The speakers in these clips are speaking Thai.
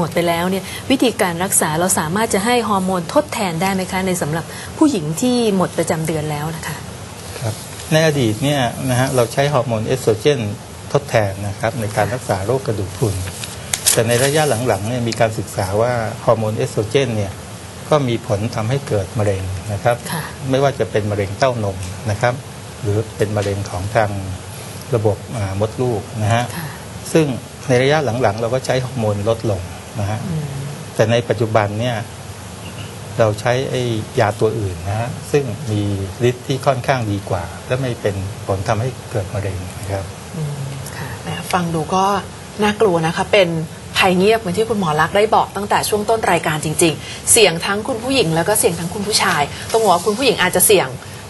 หมดไปแล้วเนี่ยวิธีการรักษาเราสามารถจะให้ฮอร์โมนทดแทนได้ไหมคะ ในสำหรับผู้หญิงที่หมดประจำเดือนแล้วนะคะครับในอดีตเนี่ยนะฮะเราใช้ฮอร์โมนเอสโตรเจนทดแทนนะครับในการรักษาโรคกระดูกพรุนแต่ในระยะหลังๆเนี่ยมีการศึกษาว่าฮอร์โมนเอสโตรเจนเนี่ยก็มีผลทำให้เกิดมะเร็งนะครับค่ะไม่ว่าจะเป็นมะเร็งเต้านมนะครับ หรือเป็นมะเร็งของทางระบบอ่ามดลูกนะฮะค่ะซึ่งในระยะหลังๆ เราก็ใช้ฮอร์โมนลดลง นะฮะอืมแต่ในปัจจุบันเนี่ยเราใช้ไอ้ยาตัวอื่นนะฮะซึ่งมีฤทธิ์ที่ค่อนข้างดีกว่า และไม่เป็นผลทำให้เกิดมะเร็งนะครับอืมค่ะแหมฟังดูก็น่ากลัวนะคะ เป็นภัยเงียบเหมือนที่คุณหมอลักษณ์ได้บอกตั้งแต่ช่วงต้นรายการจริง ๆ เสี่ยงทั้งคุณผู้หญิงแล้วก็เสี่ยงทั้งคุณผู้ชายต้องบอกว่าคุณผู้หญิงอาจจะเสี่ยง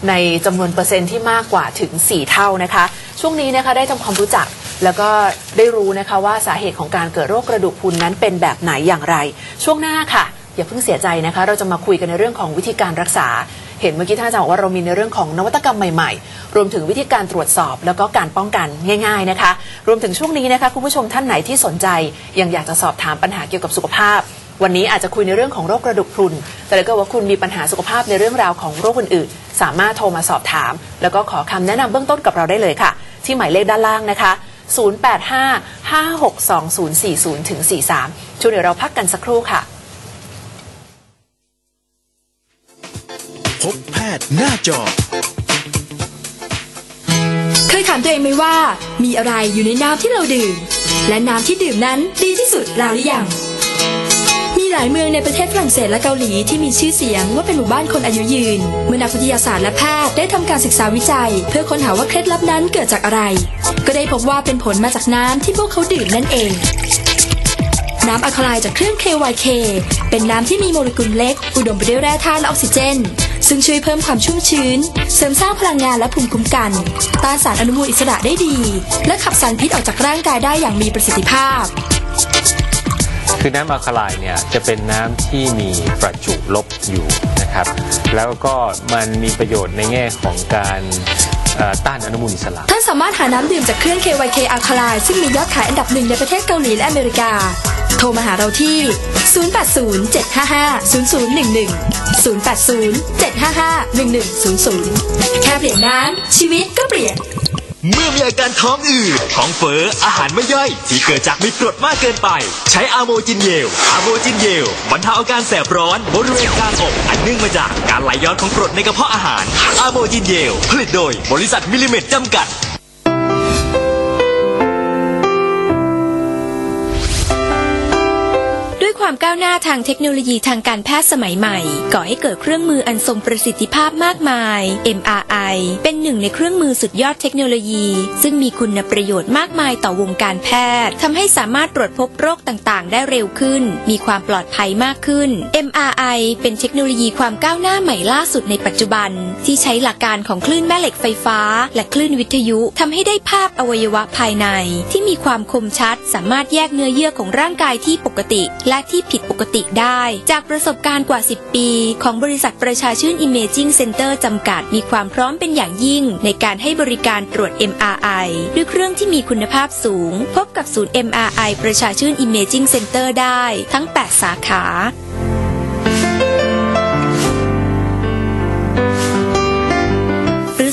ในจำนวนเปอร์เซ็นต์ที่มากกว่าถึง 4 เท่านะคะ ช่วงนี้นะคะได้ทำความรู้จัก แล้วก็ได้รู้นะคะว่าสาเหตุของการเกิดโรคกระดูกพรุนนั้นเป็นแบบไหนอย่างไร ช่วงหน้าค่ะ อย่าเพิ่งเสียใจนะคะ เราจะมาคุยกันในเรื่องของวิธีการรักษา เห็นเมื่อกี้ท่านอาจารย์บอกว่าเรามีในเรื่องของนวัตกรรมใหม่ๆ รวมถึงวิธีการตรวจสอบแล้วก็การป้องกันง่าย ๆนะคะ รวมถึงช่วงนี้นะคะคุณผู้ชมท่านไหนที่สนใจ ยังอยากจะสอบถามปัญหาเกี่ยวกับสุขภาพวันนี้อาจจะคุยในเรื่องของโรคกระดูกพรุน แต่ถ้าเกิดว่าคุณมีปัญหาสุขภาพในเรื่องราวของโรคอื่นๆ สามารถโทรมาสอบถาม แล้วก็ขอคำแนะนำเบื้องต้นกับเราได้เลยค่ะ ที่หมายเลขด้านล่างนะคะ 085-562040ถึง43ช่วงเดี๋ยวเราพักกันสักครู่ค่ะ พบแพทย์หน้าจอ เคยถามตัวเองไหมว่า มีอะไรอยู่ในน้ำที่เราดื่ม และน้ำที่ดื่มนั้นดีที่สุดแล้วหรือยังมี หลายเมืองในประเทศฝรั่งเศสและเกาหลีที่มีชื่อเสียงว่าเป็นหมู่บ้านคนอายุยืน เมื่อนักวิทยาศาสตร์และแพทย์ได้ทำการศึกษาวิจัย เพื่อค้นหาว่าเคล็ดลับนั้นเกิดจากอะไร ก็ได้พบว่าเป็นผลมาจากน้ำที่พวกเขาดื่มนั่นเอง น้ำอะคาไลจากเครื่อง KYK เป็นน้ำที่มีโมเลกุลเล็ก อุดมไปด้วยแร่ธาตุและออกซิเจน ซึ่งช่วยเพิ่มความชุ่มชื้น เสริมสร้างพลังงานและภูมิคุ้มกันต้านสารอนุมูลอิสระได้ดี และขับสารพิษออกจากร่างกายได้อย่างมีประสิทธิภาพ คือน้ำอะคาไลน์เนี่ยจะเป็นน้ำที่มีประจุลบอยู่นะครับ แล้วก็มันมีประโยชน์ในแง่ของการต้านอนุมูลอิสระท่านสามารถหาน้ำดื่มจากเครื่อง KYK อะคาไลซึ่งมียอดขายอันดับหนึ่งในประเทศเกาหลีและอเมริกา โทรมาหาเราที่ 080-755-0011 080-755-1100 แค่เปลี่ยนน้ำชีวิตก็เปลี่ยน เมื่อมีอาการท้องอืดท้องเฟ้ออาหารไม่ย่อย ที่เกิดจากมีกรดมากเกินไป ใช้อะโมจินเยลอะโมจินเยลบรรเทาอาการแสบร้อนบริเวณกลางอกอันเนื่องมาจากการไหลย้อนของกรดในกระเพาะอาหารอะโมจินเยลผลิตโดยบริษัทมิลลิเมตรจำกัด ความก้าวหน้าทางเทคโนโลยีทางการแพทย์สมัยใหม่ ก่อให้เกิดเครื่องมืออันทรงประสิทธิภาพมากมาย MRI เป็นหนึ่งในเครื่องมือสุดยอดเทคโนโลยี ซึ่งมีคุณประโยชน์มากมายต่อวงการแพทย์ทำให้สามารถตรวจพบโรคต่างๆ ได้เร็วขึ้น มีความปลอดภัยมากขึ้น MRI เป็นเทคโนโลยีความก้าวหน้าใหม่ล่าสุดในปัจจุบัน ที่ใช้หลักการของคลื่นแม่เหล็กไฟฟ้า และคลื่นวิทยุทำให้ได้ภาพอวัยวะภายใน ที่มีความคมชัด สามารถแยกเนื้อเยื่อของร่างกายที่ปกติ และที่ผิดปกติได้ จากประสบการณ์กว่า 10 ปี ของบริษัทประชาชื่น Imaging Center จำกัดมีความพร้อมเป็นอย่างยิ่ง ในการให้บริการตรวจ MRI ด้วยเครื่องที่มีคุณภาพสูง พบกับศูนย์ MRI ประชาชื่น Imaging Center ได้ ทั้ง 8 สาขา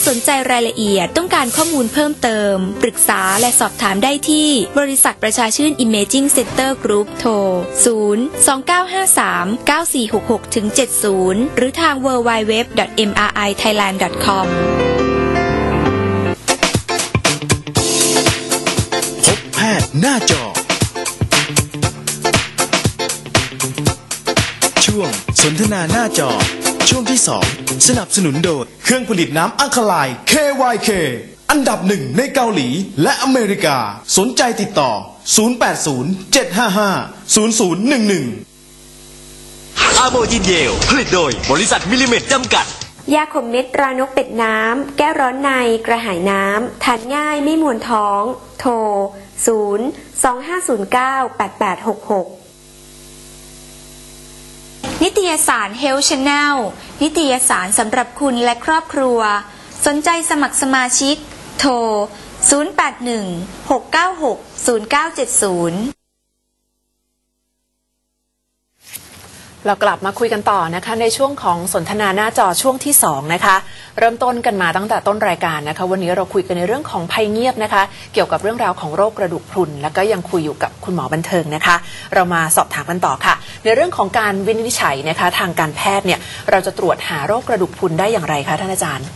สนใจรายละเอียดต้องการข้อมูลเพิ่มเติม ปรึกษาและสอบถามได้ที่ บริษัทประชาชื่น Imaging Center Group โทร 0 2953 9466 70 หรือทาง www.mrithailand.com พบแพทย์หน้าจอ ช่วงสนทนาหน้าจอ ช่วงที่ 2 สนับสนุนโดยเครื่องผลิตน้ำอัคลาย KYK อันดับหนึ่งในเกาหลีและอเมริกา สนใจติดต่อ 080-755-0011 อาโมจินเยล ผลิตโดยบริษัทมิลลิเมตรจำกัด ยาขมเม็ดตรานกเป็ดน้ำ แก้ร้อนในกระหายน้ำ ทานง่ายไม่มวนท้อง โทร 0 2509 8866นิ ตยสาร Health Channel นิตยสารสำหรับคุณและครอบครัว สนใจสมัครสมาชิก โทร 081 696 0970 เรากลับมาคุยกันต่อนะคะ ในช่วงของสนทนาหน้าจอช่วงที่2นะคะเริ่มต้นกันมาตั้งแต่ต้นรายการนะคะ วันนี้เราคุยกันในเรื่องของภัยเงียบนะคะ เกี่ยวกับเรื่องราวของโรคกระดูกพรุน แล้วก็ยังคุยอยู่กับคุณหมอบันเทิงนะคะ เรามาสอบถามกันต่อค่ะ ในเรื่องของการวินิจฉัยนะคะ ทางการแพทย์เนี่ยเราจะตรวจหาโรคกระดูกพรุนได้อย่างไรคะท่านอาจารย์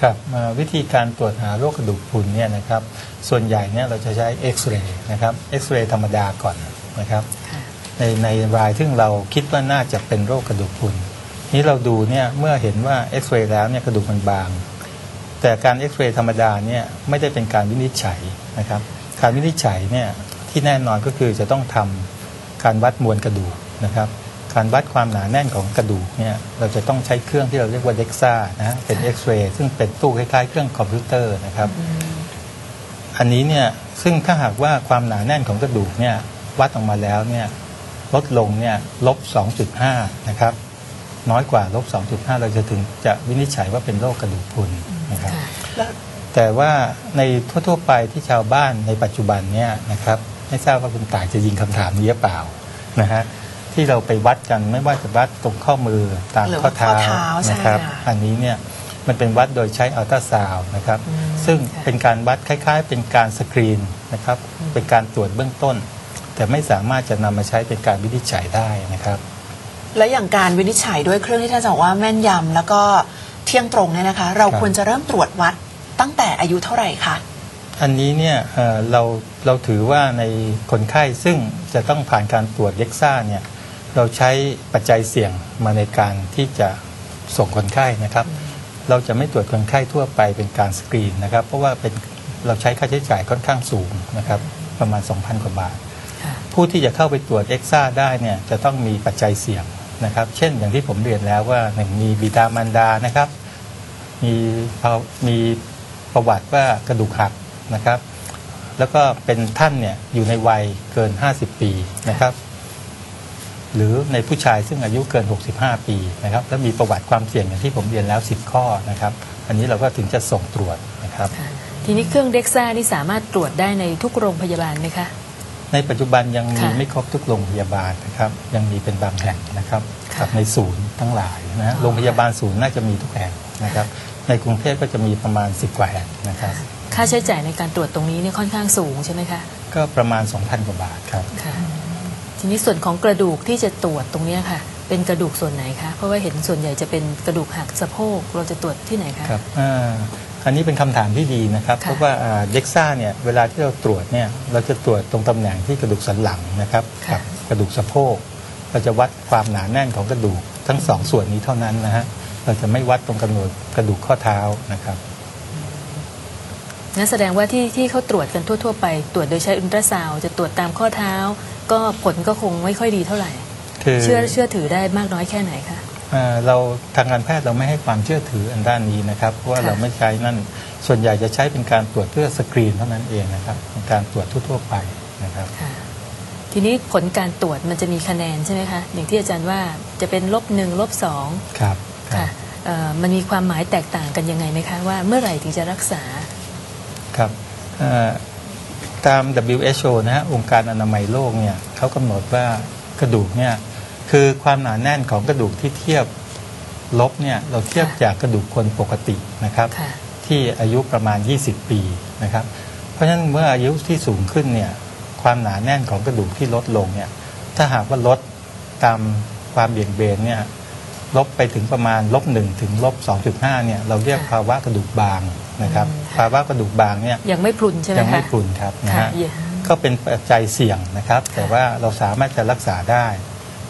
ครับวิธีการตรวจหาโรคกระดูกพรุนเนี่ยนะครับส่วนใหญ่เนี่ยเราจะใช้เอ็กซเรย์นะครับเอ็กซเรย์ธรรมดาก่อนนะครับ ในในรายซึ่เราคิดว่าน่าจะเป็นโรคกระดูกพรุนนี้เราดูเนี่ยเมื่อเห็นว่าเอ็กซเรย์แล้วเนี่ยกระดูกมันบาง แต่การเอ็กซเรย์ธรรมดาเนี่ยไม่ได้เป็นการวินิจฉัยนะครับ การวินิจฉัยเนี่ยที่แน่นอนก็คือจะต้องทำการวัดมวลกระดูกนะครับ การวัดความหนาแน่นของกระดูกเนี่ยเราจะต้องใช้เครื่องที่เราเรียกว่าเด็กซ่านะฮะเป็นเอ็กซเรย์ซึ่งเป็นตู้คล้ายๆเครื่องคอมพิวเตอร์นะครับ อันนี้เนี่ยซึ่งถ้าหากว่าความหนาแน่นของกระดูกเนี่ยวัดออกมาแล้วเนี่ย ลดลงเนี่ยลบ 2.5 นะครับ น้อยกว่าลบ 2.5 เราจะถึงจะวินิจฉัยว่าเป็นโรคกระดูกพรุนนะครับค่ะแล้วแต่ว่าในทั่วๆไปที่ชาวบ้านในปัจจุบันเนี่ยนะครับไม่ทราบว่าคุณต่ายจะยิงคำถามนี้หรือเปล่านะฮะที่เราไปวัดกันไม่ว่าจะวัดตรงข้อมือตามหรือข้อเท้าข้อเท้าใช่นะครับค่ะอันนี้เนี่ยมันเป็นวัดโดยใช้อัลตราซาวน์นะครับ ซึ่งเป็นการวัดคล้าย ๆ เป็นการสกรีนนะครับ เป็นการตรวจเบื้องต้น แต่ไม่สามารถจะนำมาใช้เป็นการวินิจฉัยได้นะครับ และอย่างการวินิจฉัยด้วยเครื่องที่ท่านอาจารย์บอกว่าแม่นยำแล้วก็เที่ยงตรงเนี่ยนะคะ เราครับควรจะเริ่มตรวจวัดตั้งแต่อายุเท่าไหร่คะอันนี้เนี่ยเอ่อเราเราถือว่าในคนไข้ซึ่งจะต้องผ่านการตรวจเย็กซ่าเนี่ยเราใช้ปัจจัยเสี่ยงมาในการที่จะส่งคนไข้นะครับ เราจะไม่ตรวจคนไข้ทั่วไปเป็นการสกรีนนะครับ เพราะว่าเป็นเราใช้ค่าใช้จ่ายค่อนข้างสูงนะครับ ประมาณ 2,000 กว่าบาทค่ะ ผู้ที่จะเข้าไปตรวจเอ็กซ่าได้เนี่ยจะต้องมีปัจจัยเสี่ยงนะครับ เช่นอย่างที่ผมเรียนแล้วว่าหนึ่งมีบิดามารดานะครับ มีมีประวัติว่ากระดูกหักนะครับ แล้วก็เป็นท่านเนี่ยอยู่ในวัยเกิน 50 ปีนะครับ หรือในผู้ชายซึ่งอายุเกิน 65 ปีนะครับ แล้วมีประวัติความเสี่ยงอย่างที่ผมเรียนแล้ว 10 ข้อนะครับ อันนี้เราก็ถึงจะส่งตรวจนะครับ ทีนี้เครื่องเด็กซ่านี่สามารถตรวจได้ในทุกโรงพยาบาลไหมคะ ในปัจจุบันยังมีค่ะไม่ครบทุกโรงพยาบาลนะครับ ยังมีเป็นบางแห่งนะครับค่ะกับในศูนย์ทั้งหลายนะฮะโรงพยาบาลศูนย์น่าจะมีทุกแห่งนะครับในกรุงเทพก็จะมีประมาณ 10 กว่าแห่งนะครับ ค่าใช้จ่ายในการตรวจตรงนี้เนี่ยค่อนข้างสูงใช่ไหมคะ ก็ประมาณ 2,000 กว่าบาทครับค่ะทีนี้ส่วนของกระดูกที่จะตรวจตรงเนี้ยค่ะ เป็นกระดูกส่วนไหนคะ เพราะว่าเห็นส่วนใหญ่จะเป็นกระดูกหักสะโพกเราจะตรวจที่ไหนคะครับ อ่าอันนี้เป็นคำถามที่ดีนะครับค่ะเพราะว่าเด็กซ่าเนี่ยเวลาที่เราตรวจเนี่ยเราจะตรวจตรงตำแหน่งที่กระดูกสันหลังนะครับกักระดูกสะโพกเราจะวัดความหนาแน่นของกระดูกทั้งสองส่วนนี้เท่านั้นนะฮะเราจะไม่วัดตรงกระดูกกระดูกข้อเท้านะครับนั่นแสดงว่าที่ที่เขาตรวจกันทั่ว ๆ ไป ตรวจโดยใช้อุลตราซาวด์จะตรวจตามข้อเท้า ก็ผลก็คงไม่ค่อยดีเท่าไหร่คือเชื่อเชื่อถือได้มากน้อยแค่ไหนคะอ่า เราทางการแพทย์เราไม่ให้ความเชื่อถืออันด้านนี้นะครับเพราะว่าค่ะเราไม่ใช้นั่นส่วนใหญ่จะใช้เป็นการตรวจเพื่อสกรีนเท่านั้นเองนะครับเป็นการตรวจทั่วๆไปนะครับค่ะทีนี้ผลการตรวจมันจะมีคะแนนใช่ไหมคะอย่างที่อาจารย์ว่าจะเป็นลบหนึ่งลบสองครับครัค่ะบเอ่อมันมีความหมายแตกต่างกันยังไงไหมคะว่าเมื่อไหร่ถึงจะรักษาครับเอ่อตาม WHO นะฮะองค์การอนามัยโลกเนี่ยเขากำหนดว่ากระดูกเนี่ย คือความหนาแน่นของกระดูกที่เทียบลบเนี่ยเราเทียบค่ะจากกระดูกคนปกตินะครับค่ะที่อายุประมาณ 20 ปีนะครับ เพราะฉะนั้นเมื่ออายุที่สูงขึ้นเนี่ยความหนาแน่นของกระดูกที่ลดลงเนี่ยถ้าหากว่าลดตามความเบี่ยงเบนเนี่ยลบไปถึงประมาณลบ1ถึงลบ2.5เนี่ยเราเรียกค่ะภาวะกระดูกบางนะครับอืมค่ะภาวะกระดูกบางเนี่ยยังไม่พรุนใช่ไหมคะยังไม่พรุนครับนะค่ะฮะเย่ก็เป็นปัจจัยเสี่ยงนะครับ แต่ว่าเราสามารถจะรักษาได้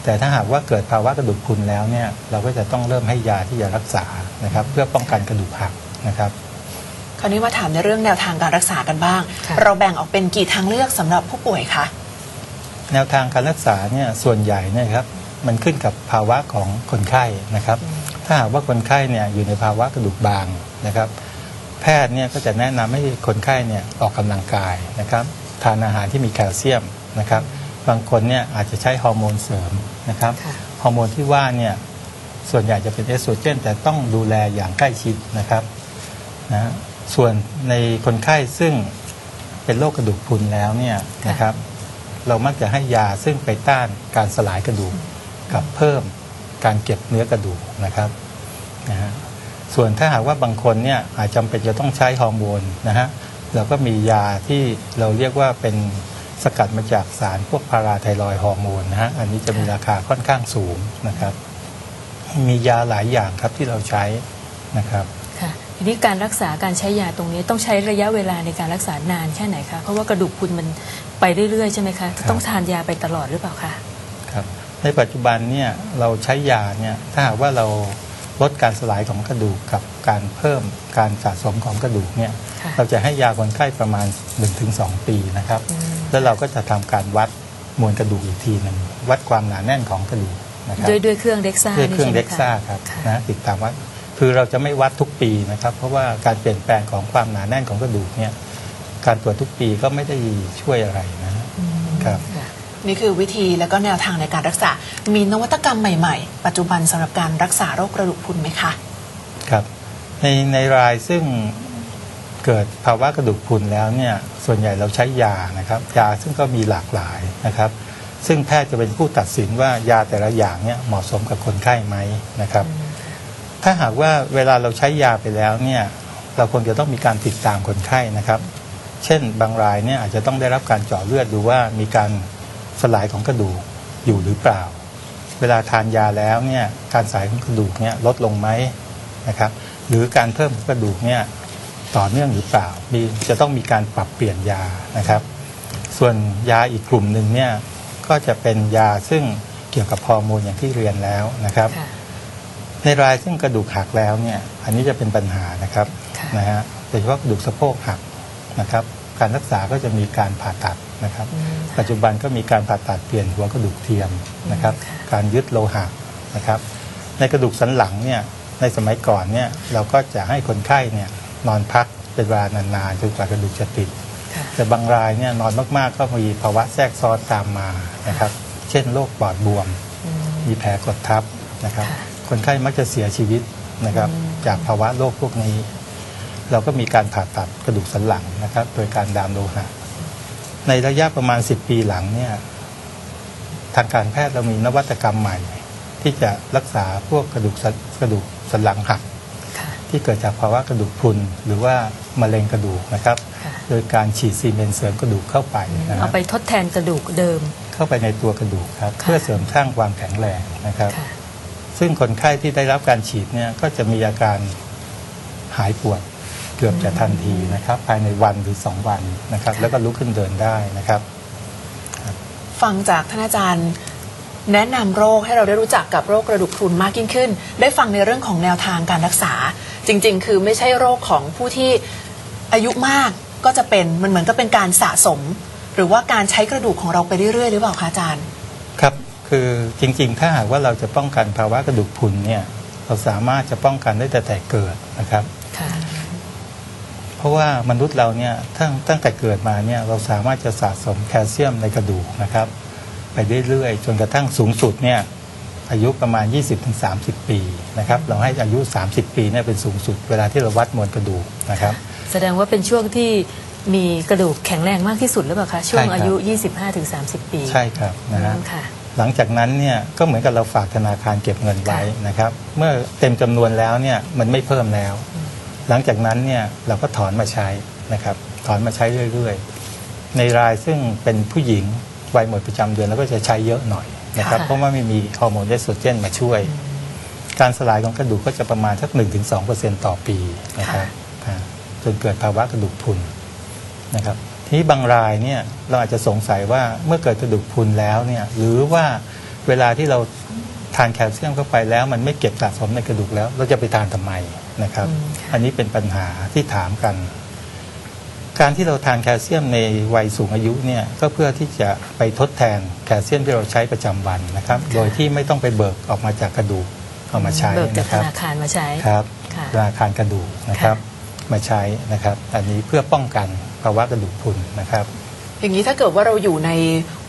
แต่ถ้าหากว่าเกิดภาวะกระดูกพรุนแล้วเนี่ยเราก็จะต้องเริ่มให้ยาที่จะรักษานะครับเพื่อป้องกันกระดูกหักนะครับคราวนี้มาถามในเรื่องแนวทางการรักษากันบ้างค่ะเราแบ่งออกเป็นกี่ทางเลือกสำหรับผู้ป่วยคะแนวทางการรักษาเนี่ยส่วนใหญ่เนี่ยครับมันขึ้นกับภาวะของคนไข้นะครับ ถ้าหากว่าคนไข้เนี่ยอยู่ในภาวะกระดูกบางนะครับ แพทย์เนี่ยก็จะแนะนำให้คนไข้เนี่ยออกกำลังกายนะครับ ทานอาหารที่มีแคลเซียมนะครับ บางคนเนี่ยอาจจะใช้ฮอร์โมนเสริมนะครับค่ะฮอร์โมนที่ว่าเนี่ยส่วนใหญ่จะเป็นเอสโตรเจนแต่ต้องดูแลอย่างใกล้ชิดนะครับนะฮะส่วนในคนไข้ซึ่งเป็นโรคกระดูกพรุนแล้วเนี่ยนะครับเรามักจะให้ยาซึ่งไปต้านการสลายกระดูกกับเพิ่มการเก็บเนื้อกระดูกนะครับนะฮะส่วนถ้าหากว่าบางคนเนี่ยอาจจำเป็นจะต้องใช้ฮอร์โมนนะฮะเราก็มียาที่เราเรียกว่าเป็น สกัดมาจากสารพวกพาราไทรอยด์ฮอร์โมนนะฮะอันนี้จะมีราคาค่อนข้างสูงนะครับ มียาหลายอย่างครับที่เราใช้นะครับค่ะทีนี้การรักษาการใช้ยาตรงนี้ต้องใช้ระยะเวลาในการรักษานานแค่ไหนคะเพราะว่ากระดูกพรุนมันไปเรื่อยๆใช่ไหมคะจะต้องทานยาไปตลอดหรือเปล่าคะครับในปัจจุบันเนี่ยเราใช้ยาเนี่ยถ้าหากว่าเราลดการสลายของกระดูกกับการเพิ่มการสะสมของกระดูกเนี่ยค่ะเราจะให้ยาคนไข้ประมาณ 1-2 ปีนะครับ แล้วเราก็จะทำการวัดมวลกระดูกอีกทีหนึ่งวัดความหนาแน่นของกระดูกนะครับด้วยด้วยเครื่องเด็กซ่าด้วยเครื่องนี่เด็กใช่ไหมะซ่าครับค่ะนะติดตามวัดคือเราจะไม่วัดทุกปีนะครับ เพราะว่าการเปลี่ยนแปลงของความหนาแน่นของกระดูกเนี่ยการตรวจทุกปีก็ไม่ได้ช่วยอะไรนะครับค่ะนี่คือวิธีและก็แนวทางในการรักษา มีนวัตกรรมใหม่ๆ ปัจจุบันสำหรับการรักษาโรคกระดูกพรุนไหมคะ ครับ ในในรายซึ่ง เกิดภาวะกระดูกพรุนแล้วเนี่ยส่วนใหญ่เราใช้ยานะครับยาซึ่งก็มีหลากหลายนะครับ ซึ่งแพทย์จะเป็นผู้ตัดสินว่ายาแต่ละอย่างเนี่ยเหมาะสมกับคนไข้ไหมนะครับ ถ้าหากว่าเวลาเราใช้ยาไปแล้วเนี่ยเราควรจะต้องมีการติดตามคนไข้นะครับ เช่นบางรายเนี่ยอาจจะต้องได้รับการเจาะเลือดดูว่ามีการสลายของกระดูกอยู่หรือเปล่า เวลาทานยาแล้วเนี่ยการสลายของกระดูกเนี่ยลดลงไหมนะครับ หรือการเพิ่มกระดูกเนี่ย ต่อเนื่องหรือเปล่ามีจะต้องมีการปรับเปลี่ยนยานะครับ ส่วนยาอีกกลุ่มหนึ่งเนี่ยก็จะเป็นยาซึ่งเกี่ยวกับฮอร์โมนอย่างที่เรียนแล้วนะครับค่ะในรายซึ่งกระดูกหักแล้วเนี่ยอันนี้จะเป็นปัญหานะครับค่ะนะฮะโดยเฉพาะกระดูกสะโพกหักนะครับ การรักษาก็จะมีการผ่าตัดนะครับอืมปัจจุบันก็มีการผ่าตัดเปลี่ยนหัวกระดูกเทียมนะครับค่ะการยึดโลหะนะครับ ในกระดูกสันหลังเนี่ยในสมัยก่อนเนี่ยเราก็จะให้คนไข้เนี่ย นอนพักเป็นเวลานานๆจนกว่ากระดูกจะติดค่ะแต่บางรายเนี่ยนอนมากๆ ก็มีภาวะแทรกซ้อนตามมานะครับ เช่นโรคปอดบวมอืมมีแผลกดทับนะครับค่ะคนไข้มักจะเสียชีวิตนะครับอืมจากภาวะโรคพวกนี้ เราก็มีการผ่าตัดกระดูกสันหลังนะครับ โดยการดามโลหะในระยะประมาณ 10 ปีหลังเนี่ยทางการแพทย์เรามีนวัตกรรมใหม่ ที่จะรักษาพวกกระดูกสันกระดูกสันหลังหักค่ะ ที่เกิดจากภาวะกระดูกพรุนหรือว่ามะเร็งกระดูกนะครับค่ะโดยการฉีดซีเมนต์เสริมกระดูกเข้าไปนะคเอารับไปทดแทนกระดูกเดิม เข้าไปในตัวกระดูกครับค่ะเพื่อเสริมสร้างความแข็งแรงนะครับค่ะซึ่งคนไข้ที่ได้รับการฉีดเนี่ยก็จะมีอาการหายปวดเกือบจะทันทีนะครับ ภายในวันหรือสองวันนะครับ แล้วก็ลุกขึ้นเดินได้นะครับ ฟังจากท่านอาจารย์แนะนำโรคให้เราได้รู้จักกับโรคกระดูกพรุนมากยิ่งขึ้น ได้ฟังในเรื่องของแนวทางการรักษา จริง ๆ คือไม่ใช่โรคของผู้ที่อายุมากก็จะเป็นมันเหมือนกับเป็นการสะสม หรือว่าการใช้กระดูกของเราไปเรื่อยๆ หรือเปล่าคะอาจารย์ ครับคือจริงๆ ถ้าหากว่าเราจะป้องกันภาวะกระดูกพรุนเนี่ยเราสามารถจะป้องกันได้แต่แต่เกิดนะครับค่ะเพราะว่ามนุษย์เราเนี่ยตั้งตั้งแต่เกิดมาเนี่ยเราสามารถจะสะสมแคลเซียมในกระดูกนะครับ ไปเรื่อยๆจนกระทั่งสูงสุดเนี่ย อายุประมาณ 20-30 ปีนะครับเราให้อายุ 30 ปีเนี่ยเป็นสูงสุด เวลาที่เราวัดมวลกระดูกนะครับแสดงว่าเป็นช่วงที่มีกระดูกแข็งแรงมากที่สุดหรือเปล่าคะช่วงใช่ครับอายุ 25-30 ปี ใช่ครับนะฮะอืมค่ะหลังจากนั้นเนี่ยก็เหมือนกับเราฝากธนาคารเก็บเงินไว้นะครับ เมื่อเต็มจำนวนแล้วเนี่ยมันไม่เพิ่มแล้ว หลังจากนั้นเนี่ยเราก็ถอนมาใช้นะครับถอนมาใช้เรื่อยๆ ในรายซึ่งเป็นผู้หญิงวัยหมดประจำเดือนแล้วก็จะใช้เยอะหน่อย นะครับค่ะเพราะว่าไม่มีฮอร์โมนเอสโตรเจนมาช่วย การสลายของกระดูกก็จะประมาณสัก 1-2%ต่อปีนะครับอ่าจนเกิดภาวะกระดูกพรุนนะครับทีนี้บางรายเนี่ยเราอาจจะสงสัยว่าเมื่อเกิดกระดูกพรุนแล้วเนี่ยหรือว่าเวลาที่เราทานแคลเซียมเข้าไปแล้วมันไม่เก็บสะสมในกระดูกแล้ว เราจะไปทานทำไมนะครับอืมค่ะอันนี้เป็นปัญหาที่ถามกัน การที่เราทานแคลเซียมในวัยสูงอายุเนี่ยก็เพื่อที่จะไปทดแทนแคลเซียมที่เราใช้ประจำวันนะครับ โดยที่ไม่ต้องไปเบิกออกมาจากกระดูกเอามาใช้เบิกจากนะคธรับนาคารมาใช้ครับค่ะธนาคารกระดูกนะครับมาใช้นะครับอันนี้เพื่อป้องกันภาวะกระดูกพรุนนะครับอย่างนี้ถ้าเกิดว่าเราอยู่ใน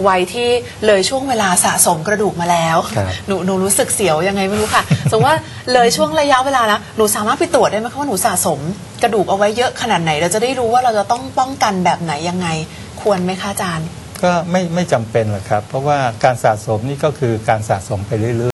วัยที่เลยช่วงเวลาสะสมกระดูกมาแล้วครับหนูหนูรู้สึกเสียวยังไงไม่รู้ค่ะสมมติว่าเลยช่วงระยะเวลาแล้วหนูสามารถไปตรวจได้ไหมคะว่าหนูสะสม กระดูกเอาไว้เยอะขนาดไหน เราจะได้รู้ว่าเราจะต้องป้องกันแบบไหนยังไง ควรไหมคะอาจารย์ ก็ไม่ไม่จำเป็นหรอกครับ เพราะว่าการสะสมนี่ก็คือการสะสมไปเรื่อยๆ